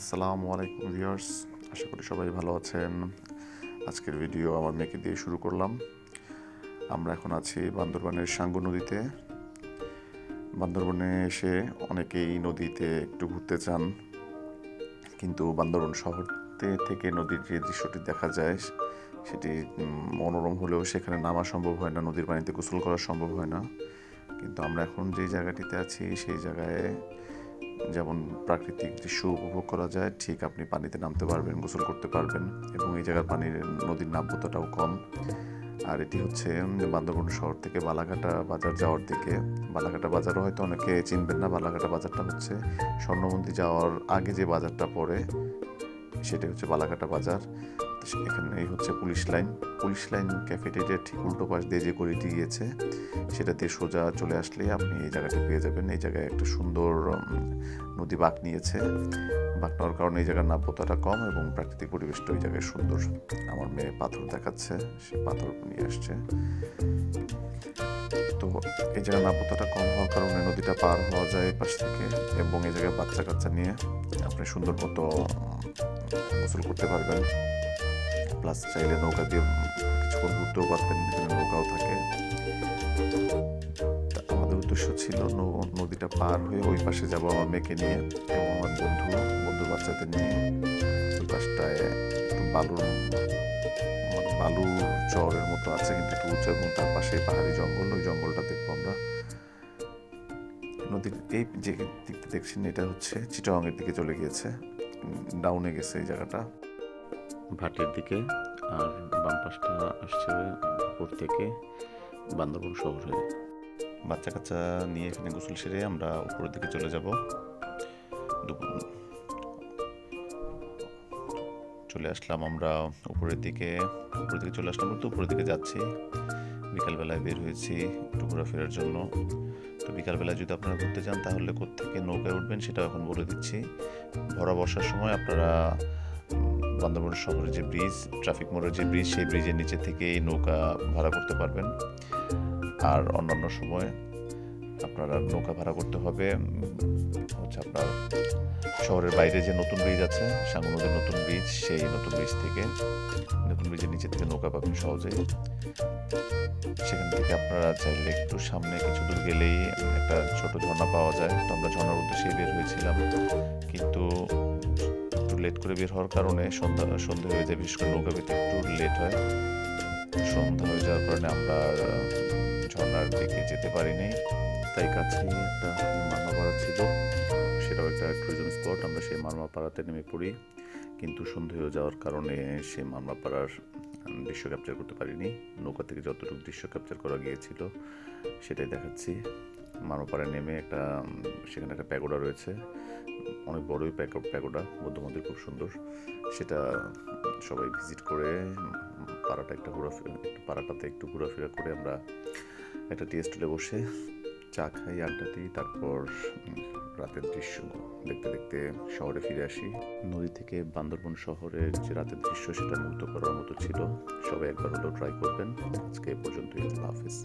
আসসালামু আলাইকুম ভিউয়ার্স, আশা করি সবাই ভালো আছেন। আজকের ভিডিও আমার মেয়েকে দিয়ে শুরু করলাম। আমরা এখন আছি বান্দরবানের সাঙ্গু নদীতে। বান্দরবনে এসে অনেকেই নদীতে একটু ঘুরতে চান, কিন্তু বান্দরবন শহর থেকে নদীর যে দৃশ্যটি দেখা যায়, সেটি মনোরম হলেও সেখানে নামা সম্ভব হয় না, নদীর পানিতে গোসল করা সম্ভব হয় না। কিন্তু আমরা এখন যে জায়গাটিতে আছি, সেই জায়গায় যেমন প্রাকৃতিক দৃশ্য উপভোগ করা যায়, ঠিক আপনি পানিতে নামতে পারবেন, গোসল করতে পারবেন এবং এই জায়গার পানির নদীর নাব্যতাটাও কম। আর এটি হচ্ছে বান্দরবন শহর থেকে বালাঘাটা বাজার যাওয়ার দিকে। বালাঘাটা বাজারও হয়তো অনেকে চিনবেন না, বালাঘাটা বাজারটা হচ্ছে স্বর্ণমন্দির যাওয়ার আগে যে বাজারটা পড়ে সেটা হচ্ছে বালাঘাটা বাজার। এখানে হচ্ছে পুলিশ লাইন। পুলিশ লাইন ক্যাফেটেরিয়ার ঠিক উল্টো পাশ দিয়ে যে গলিটি গিয়েছে, সেটা দিয়ে সোজা চলে আসলে আপনি এই জায়গাটি পেয়ে যাবেন। এই জায়গায় একটা সুন্দর নদী বাঁক নিয়েছে। বাঁক নেওয়ার কারণে এই জায়গার নাব্যতাটা কম এবং প্রাকৃতিক পরিবেশটা ওই জায়গায় সুন্দর। আমার মেয়ে পাথর দেখাচ্ছে, সে পাথর নিয়ে আসছে। তো এই জায়গার নাব্যতাটা কম হওয়ার কারণে নদীটা পার হওয়া যায় পাশ থেকে এবং এই জায়গায় বাচ্চা কাচ্চা নিয়ে আপনি সুন্দর মতো গোসল করতে পারবেন। প্লাস চাইলে নৌকা দিয়ে কিছুক্ষণ ঘুরতেও পারবেন এখানে নৌকাও থাকে। আমাদের উদ্দেশ্য ছিল নদীটা পার হয়ে ওই পাশে যাব আমার মেয়েকে নিয়ে এবং আমার বন্ধু, বন্ধুর বাচ্চাদের নিয়ে। ওই পাশটায় একটু বালুর মানে বালুর চরের মতো আছে, কিন্তু একটু উঁচু এবং তার পাশে পাহাড়ি জঙ্গল। ওই জঙ্গলটা দেখব আমরা। নদীর এই যে দিকটা দেখছেন, এটা হচ্ছে চিটাগাংয়ের দিকে চলে গিয়েছে। ডাউনে গেছে এই জায়গাটা। ভাটির দিকে আর বাম পাশটা আসছে উপর থেকে বান্দরবন শহরে বাচ্চা কাচ্চা নিয়ে এখানে গোসল সেরে আমরা উপরের দিকে চলে যাব। দুপুর চলে আসলাম আমরা উপরের দিকে। উপরের দিকে চলে আসলাম বলতে উপরের দিকে যাচ্ছি। বিকালবেলায় বের হয়েছি একটু ঘোরাফেরার জন্য। তো বিকালবেলায় যদি আপনারা ঘুরতে চান, তাহলে কোত্থেকে নৌকায় উঠবেন সেটাও এখন বলে দিচ্ছি। ভরা বসার সময় আপনারা বান্দরবন শহরের যে ব্রিজ, ট্রাফিক মোড়ের যে ব্রিজ, সেই ব্রিজের নিচে থেকে নৌকা ভাড়া করতে পারবেন। আর অন্যান্য সময় আপনারা নৌকা ভাড়া করতে হবে হচ্ছে আপনার শহরের বাইরে যে নতুন ব্রিজ আছে সাঙ্গু নদীর নতুন ব্রিজ সেই নতুন ব্রিজ থেকে, নতুন ব্রিজের নিচে থেকে নৌকা পাবেন সহজেই। সেখান থেকে আপনারা চাইলে একটু সামনে কিছু দূর গেলেই একটা ছোট ঝর্ণা পাওয়া যায়। তো আমরা ঝর্ণার উদ্দেশ্যেই বের হয়েছিলাম। কিন্তু একটু লেট করে বের হওয়ার কারণে সন্ধ্যা, সন্ধে হয়ে যায়, বিশেষ করে নৌকা পেতে একটু লেট হয়। সন্ধ্যা হয়ে যাওয়ার কারণে আমরা ঝর্ণার দিকে যেতে পারিনি। তাই কাছেই একটা মারমাপাড়া ছিল। সেটাও একটা ট্যুরিজম স্পট আমরা সেই মারমাপাড়াতে নেমে পড়ি। কিন্তু সন্ধে হয়ে যাওয়ার কারণে সেই মারমাপাড়ার দৃশ্য ক্যাপচার করতে পারিনি। নৌকা থেকে যতটুকু দৃশ্য ক্যাপচার করা গিয়েছিল, সেটাই দেখাচ্ছি। মারমাপাড়ায় নেমে একটা, সেখানে একটা প্যাগোডা রয়েছে। অনেক বড়ই প্যাকো- প্যাগোডা বৌদ্ধ মন্দির খুব সুন্দর। সেটা সবাই ভিজিট করে, পাড়াটা একটা ঘোরাফেরা একটু পাড়াটাতে একটু ঘোরাফেরা করে আমরা একটা টি স্টলে বসে চা খাই, আড্ডা দিই, তারপর রাতের দৃশ্য দেখতে দেখতে শহরে ফিরে আসি। নদী থেকে বান্দরবন শহরের যে রাতের দৃশ্য, সেটা মুগ্ধ করার মতো ছিল। সবাই একবার হলেও ট্রাই করবেন। আজকে এ পর্যন্তই, আল্লাহ হাফিজ।